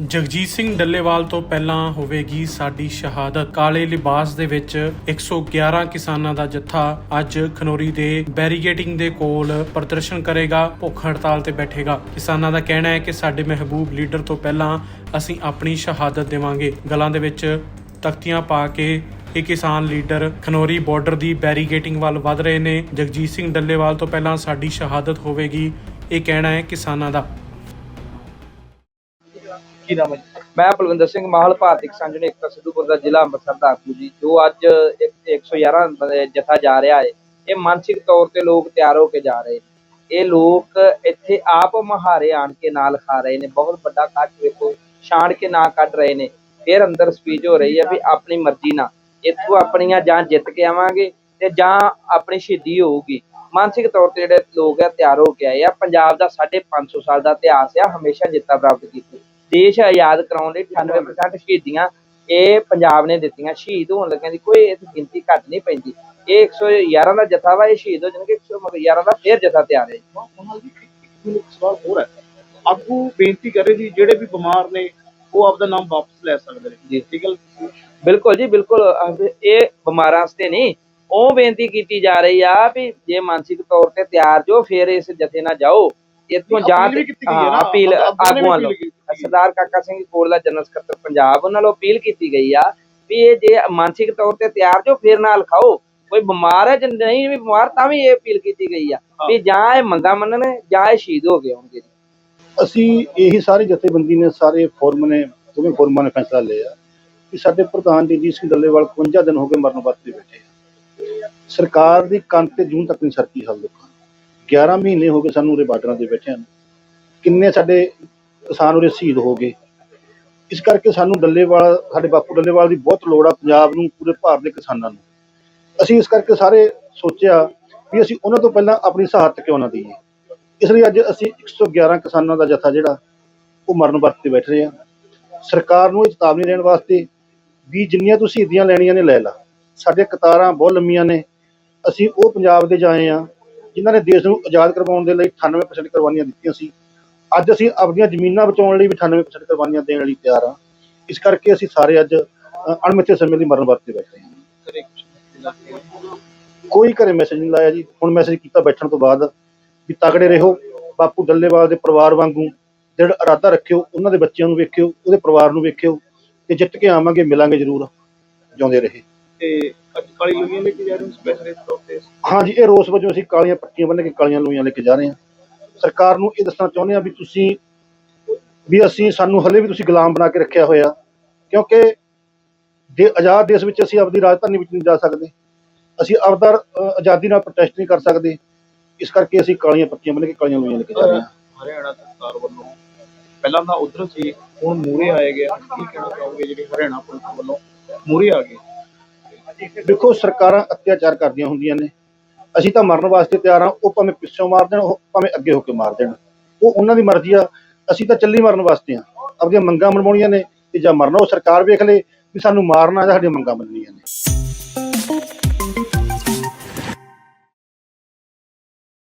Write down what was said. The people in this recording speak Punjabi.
ਜਗਜੀਤ ਸਿੰਘ ਡੱਲੇਵਾਲ ਤੋਂ ਪਹਿਲਾਂ ਹੋਵੇਗੀ ਸਾਡੀ ਸ਼ਹਾਦਤ। ਕਾਲੇ ਲਿਬਾਸ ਦੇ ਵਿੱਚ 111 ਕਿਸਾਨਾਂ ਦਾ ਜੱਥਾ ਅੱਜ ਖਨੋਰੀ ਦੇ ਬੈਰੀਗੇਟਿੰਗ ਦੇ ਕੋਲ ਪ੍ਰਦਰਸ਼ਨ ਕਰੇਗਾ, ਭੁੱਖ ਹੜਤਾਲ ਤੇ ਬੈਠੇਗਾ। ਕਿਸਾਨਾਂ ਦਾ ਕਹਿਣਾ ਹੈ ਕਿ ਸਾਡੇ ਮਹਿਬੂਬ ਲੀਡਰ ਤੋਂ ਪਹਿਲਾਂ ਅਸੀਂ ਆਪਣੀ ਸ਼ਹਾਦਤ ਦੇਵਾਂਗੇ। ਗਲਾਂ ਦੇ ਵਿੱਚ ਤਖਤੀਆਂ ਪਾ ਕੇ ਇਹ ਕਿਸਾਨ ਲੀਡਰ ਖਨੋਰੀ ਬਾਰਡਰ ਦੀ ਬੈਰੀਗੇਟਿੰਗ ਵੱਲ ਵੱਧ ਰਹੇ ਨੇ। ਜਗਜੀਤ ਸਿੰਘ ਡੱਲੇਵਾਲ ਤੋਂ ਪਹਿਲਾਂ ਸਾਡੀ ਸ਼ਹਾਦਤ ਹੋਵੇਗੀ, ਇਹ ਕਹਿਣਾ ਹੈ ਕਿਸਾਨਾਂ ਦਾ। ਕੀ ਨਾਮ ਹੈ ਜੀ? ਮੈਂ ਬਲਵਿੰਦਰ ਸਿੰਘ ਮਾਹਲ, ਭਾਰਤੀ ਕਿਸਾਨ ਯੂਨੀਅਨ ਏਕਤਾ ਸਿੱਧੂਪੁਰ ਦਾ ਜ਼ਿਲ੍ਹਾ ਅੰਮ੍ਰਿਤਸਰ ਦਾ ਆਗੂ ਜੀ, ਜੋ ਅੱਜ ਇੱਕ- 111 ਬੰਦੇ ਜਥਾ ਜਾ ਰਿਹਾ ਹੈ। ਇਹ ਮਾਨਸਿਕ ਤੌਰ ਤੇ ਲੋਕ ਤਿਆਰ ਹੋ ਕੇ ਜਾ ਰਹੇ ਨੇ। ਇਹ ਲੋਕ ਇੱਥੇ ਆਪ ਮਹਾਰੇ ਆਣ ਕੇ ਨਾਲ ਖਾ ਰਹੇ ਨੇ। ਬਹੁਤ ਵੱਡਾ ਕੱਟ ਵੇਖੋ ਛਾਣ ਕੇ ਨਾ ਕੱਢ ਰਹੇ ਨੇ। ਫਿਰ ਅੰਦਰ ਸਪੀਚ ਹੋ ਰਹੀ ਹੈ ਵੀ ਆਪਣੀ ਮਰਜ਼ੀ ਨਾਲ। ਇੱਥੋਂ ਆਪਣੀਆਂ ਜਾਂ ਜਿੱਤ ਕੇ ਆਵਾਂਗੇ ਤੇ ਜਾਂ ਆਪਣੀ ਸ਼ਹੀਦੀ ਹੋਊਗੀ। ਮਾਨਸਿਕ ਤੌਰ ਤੇ ਜਿਹੜੇ ਲੋਕ ਆ, ਤਿਆਰ ਹੋ ਕੇ ਆਏ ਆ। ਪੰਜਾਬ ਦਾ 550 ਸਾਲ ਦਾ ਇਤਿਹਾਸ ਆ। ਹਮੇਸ਼ਾ ਜਿੱਤਾਂ ਪ੍ਰਾਪਤ ਕੀਤੀ। ਦੇਸ਼ ਆਜ਼ਾਦ ਕਰਾਉਣ ਲਈ 98% ਸ਼ਹੀਦੀਆਂ ਇਹ ਪੰਜਾਬ ਨੇ ਦਿੱਤੀਆਂ। ਸ਼ਹੀਦ ਹੋਣ ਲੱਗਿਆਂ ਦੀ ਕੋਈ ਇਸ ਗਿਣਤੀ ਘੱਟ ਨਹੀਂ ਪੈਂਦੀ। ਇਹ 111 ਦਾ ਜਥਾ ਵਾ ਇਹ ਸ਼ਹੀਦ ਹੋ ਜਾਣਗੇ 111 ਦਾ ਫੇਰ ਜਥਾ ਤਿਆਰ ਹੈ। ਸਵਾਲ ਹੋਰ ਹੈ। ਆਗੂ ਬੇਨਤੀ ਕਰੇ ਜੀ ਜਿਹੜੇ ਵੀ ਬਿਮਾਰ ਨੇ ਉਹ ਆਪਦਾ ਨਾਮ ਵਾਪਸ ਲੈ ਸਕਦੇ ਨੇ। ਜੀ। ਠੀਕ ਹੈ ਬਿਲਕੁਲ ਜੀ ਬਿਲਕੁਲ। ਇਹ ਬਿਮਾਰਾਂ ਵਾਸਤੇ ਨਹੀਂ ਉਹ ਬੇਨਤੀ ਕੀਤੀ ਜਾ ਰਹੀ ਆ ਵੀ ਜੇ ਮਾਨਸਿਕ ਤੌਰ ਤੇ ਤਿਆਰ ਜੋ ਫਿਰ ਇਸ ਜਥੇ ਨਾਲ ਜਾਓ। ਇੱਥੋਂ ਜਾਂ ਅਪੀਲ ਵੀ ਕੀਤੀ ਗਈ ਹੈ ਹਾਂ ਨਾ, ਅਪੀਲ ਆਗੂਆਂ ਨੇ ਵੀ ਆਗੂਆਂ ਅਪੀਲ ਨੂੰ ਕੀਤੀ ਹੈ। ਸਰਦਾਰ ਕਾਕਾ ਸਿੰਘ ਕੋਟਲਾ ਜਨਰਲ ਸਕੱਤਰ ਪੰਜਾਬ ਉਹਨਾਂ ਨੂੰ ਅਪੀਲ ਕੀਤੀ ਗਈ ਆ ਵੀ ਇਹ ਜੇ ਮਾਨਸਿਕ ਤੌਰ ਤੇ ਤਿਆਰ ਜੋ ਫਿਰ ਨਾਲ ਖਾਓ। ਕੋਈ ਬਿਮਾਰ ਹੈ ਜਾਂ ਨਹੀਂ ਵੀ ਬਿਮਾਰ ਤਾਂ ਵੀ ਇਹ ਅਪੀਲ ਕੀਤੀ ਗਈ ਆ ਵੀ ਜਾਂ ਇਹ ਮੰਦਾ ਮੰਨਣ ਜਾਂ ਇਹ ਸ਼ਹੀਦ ਹੋ ਗਏ ਹੋਣਗੇ ਜੀ। ਅਸੀਂ ਇਹੀ ਸਾਰੀ ਜਥੇਬੰਦੀ ਨੇ ਸਾਰੇ ਫੋਰਮ ਨੇ ਦੋਵੇਂ ਫੋਰਮਾਂ ਨੇ ਫੈਸਲਾ ਲਿਆ ਕਿ ਸਾਡੇ ਪ੍ਰਧਾਨ ਜਗਜੀਤ ਸਿੰਘ ਡੱਲੇਵਾਲ 51 ਦਿਨ ਹੋ ਗਏ ਮਰਨ ਵਾਸਤੇ ਬੈਠੇ ਆ। ਸਰਕਾਰ ਦੀ ਕੰਨ ਤੇ ਜੂਨ ਤੱਕ ਨਹੀਂ ਸਰਕੀ ਹਾਲ ਲੋਕਾਂ ਨੂੰ 11 ਮਹੀਨੇ ਹੋ ਗਏ ਸਾਨੂੰ ਉਰੇ ਬਾਰਡਰਾਂ ਤੇ ਬੈਠਿਆਂ ਨੂੰ। ਕਿੰਨੇ ਸਾਡੇ ਕਿਸਾਨ ਉਰੇ ਸ਼ਹੀਦ ਹੋ ਗਏ। ਇਸ ਕਰਕੇ ਸਾਨੂੰ ਡੱਲੇਵਾਲ, ਸਾਡੇ ਬਾਪੂ ਡੱਲੇਵਾਲ ਦੀ ਬਹੁਤ ਲੋੜ ਆ ਪੰਜਾਬ ਨੂੰ, ਪੂਰੇ ਭਾਰਤ ਦੇ ਕਿਸਾਨਾਂ ਨੂੰ। ਅਸੀਂ ਇਸ ਕਰਕੇ ਸਾਰੇ ਸੋਚਿਆ ਵੀ ਅਸੀਂ ਉਹਨਾਂ ਤੋਂ ਪਹਿਲਾਂ ਆਪਣੀ ਸਹਾਇਤਾ ਕਿਉਂ ਨਾ ਦਈਏ। ਇਸ ਲਈ ਅੱਜ ਅਸੀਂ 111 ਕਿਸਾਨਾਂ ਦਾ ਜਥਾ ਜਿਹੜਾ, ਉਹ ਮਰਨ ਵਰਤ ਤੇ ਬੈਠ ਰਹੇ ਆ ਸਰਕਾਰ ਨੂੰ ਇਹ ਚੇਤਾਵਨੀ ਦੇਣ ਵਾਸਤੇ ਵੀ ਜਿੰਨੀਆਂ ਤੁਸੀਂ ਸ਼ਹੀਦੀਆਂ ਲੈਣੀਆਂ ਨੇ ਲੈ ਲਾ। ਸਾਡੀਆਂ ਕਤਾਰਾਂ ਬਹੁਤ ਲੰਮੀਆਂ ਨੇ। ਅਸੀਂ ਉਹ ਪੰਜਾਬ ਦੇ ਜਾਏ ਆ ਜਿਨ੍ਹਾਂ ਨੇ ਦੇਸ਼ ਨੂੰ ਆਜ਼ਾਦ ਕਰਵਾਉਣ ਦੇ ਲਈ 98% ਕੁਰਬਾਨੀਆਂ ਦਿੱਤੀਆਂ ਸੀ। ਅੱਜ ਅਸੀਂ ਆਪਣੀਆਂ ਜ਼ਮੀਨਾਂ ਬਚਾਉਣ ਲਈ ਵੀ 98% ਕੁਰਬਾਨੀਆਂ ਦੇਣ ਲਈ ਤਿਆਰ ਹਾਂ। ਇਸ ਕਰਕੇ ਅਸੀਂ ਸਾਰੇ ਅੱਜ ਅਣਮਿੱਥੇ ਸਮੇਂ ਲਈ ਮਰਨ ਵਰਤ ਬੈਠੇ ਹਾਂ। ਕੋਈ ਘਰੇ ਮੈਸੇਜ ਨਹੀਂ ਲਾਇਆ ਜੀ। ਹੁਣ ਮੈਸੇਜ ਕੀਤਾ ਬੈਠਣ ਤੋਂ ਬਾਅਦ ਵੀ ਤਗੜੇ ਰਹੋ। ਬਾਪੂ ਡੱਲੇਵਾਲ ਦੇ ਪਰਿਵਾਰ ਵਾਂਗੂ ਜਿਹੜਾ ਇਰਾਦਾ ਰੱਖਿਓ, ਉਹਨਾਂ ਦੇ ਬੱਚਿਆਂ ਨੂੰ ਵੇਖਿਓ, ਉਹਦੇ ਪਰਿਵਾਰ ਨੂੰ ਵੇਖਿਓ ਤੇ ਜਿੱਤ ਕੇ ਆਵਾਂਗੇ, ਮਿਲਾਂਗੇ ਜ਼ਰੂਰ। ਜਿਉਂਦੇ ਰਹੇ। ਤੇ ਅੱਜ ਕਾਲੀ ਲੋਈਆਂ ਲੈ ਕੇ ਜਾ ਰਹੇ ਹੋ ਸਪੈਸ਼ਲ ਤੌਰ ਤੇ? ਹਾਂਜੀ ਇਹ ਰੋਸ ਵਜੋਂ ਅਸੀਂ ਕਾਲੀਆਂ ਪੱਟੀਆਂ ਬੰਨ੍ਹ ਕੇ ਕਾਲੀਆਂ ਲੋਈਆਂ ਲੈ ਕੇ ਜਾ ਰਹੇ ਹਾਂ। ਸਰਕਾਰ ਨੂੰ ਇਹ ਦੱਸਣਾ ਚਾਹੁੰਦੇ ਹਾਂ ਵੀ ਤੁਸੀਂ ਵੀ ਅਸੀਂ ਸਾਨੂੰ ਹਲੇ ਵੀ ਤੁਸੀਂ ਗੁਲਾਮ ਬਣਾ ਕੇ ਰੱਖਿਆ ਹੋਇਆ ਕਿਉਂਕਿ ਦੇ ਆਜ਼ਾਦ ਦੇਸ਼ ਵਿੱਚ ਅਸੀਂ ਆਪਦੀ ਰਾਜਧਾਨੀ ਵਿੱਚ ਨਹੀਂ ਜਾ ਸਕਦੇ। ਅਸੀਂ ਆਪਦਾ ਆਜ਼ਾਦੀ ਨਾਲ ਪ੍ਰੋਟੈਸਟ ਨਹੀਂ ਕਰ ਸਕਦੇ। ਇਸ ਕਰਕੇ ਅਸੀਂ ਕਾਲੀਆਂ ਪੱਟੀਆਂ ਬੰਨ੍ਹ ਕੇ ਕਾਲੀਆਂ ਲੋਈਆਂ ਲੈ ਕੇ ਜਾ ਰਹੇ ਹਾਂ। ਹਰਿਆਣਾ ਸਰਕਾਰ ਵੱਲੋਂ ਪਹਿਲਾਂ ਤਾਂ ਉਧਰ ਸੀ ਹੁਣ ਮੂਰੇ ਆਏ ਗਿਆ ਕੀ ਕਹਿਣਾ ਚਾਹੋਗੇ ਜਿਹੜੇ ਹਰਿਆਣਾ ਪੁਲਿਸ ਵੱਲੋਂ? ਮੂਰੇ ਆ ਗਏ। ਦੇਖੋ ਸਰਕਾਰਾਂ ਅਤਿਆਚਾਰ ਕਰਦੀਆਂ ਹੁੰਦੀਆਂ ਨੇ। ਅਸੀਂ ਤਾਂ ਮਰਨ ਵਾਸਤੇ ਤਿਆਰ ਹਾਂ, ਉਹ ਭਾਵੇਂ ਪਿੱਛੋਂ ਮਾਰ ਦੇਣ, ਉਹ ਭਾਵੇਂ ਅੱਗੇ ਹੋ ਕੇ ਮਾਰ ਦੇਣ। ਉਹ ਉਹਨਾਂ ਦੀ ਮਰਜ਼ੀ ਆ, ਅਸੀਂ ਤਾਂ ਚੱਲੀ ਮਰਨ ਵਾਸਤੇ ਆ ਆਪਣੀਆਂ ਮੰਗਾਂ ਮਨਵਾਉਣੀਆਂ ਨੇ ਤੇ ਜਾਂ ਮਰਨਾ, ਉਹ ਸਰਕਾਰ ਵੇਖ ਲੇ ਵੀ ਸਾਨੂੰ ਮਾਰਨਾ ਜਾਂ ਸਾਡੀਆਂ ਮੰਗਾਂ ਮੰਨਣੀਆਂ ਨੇ।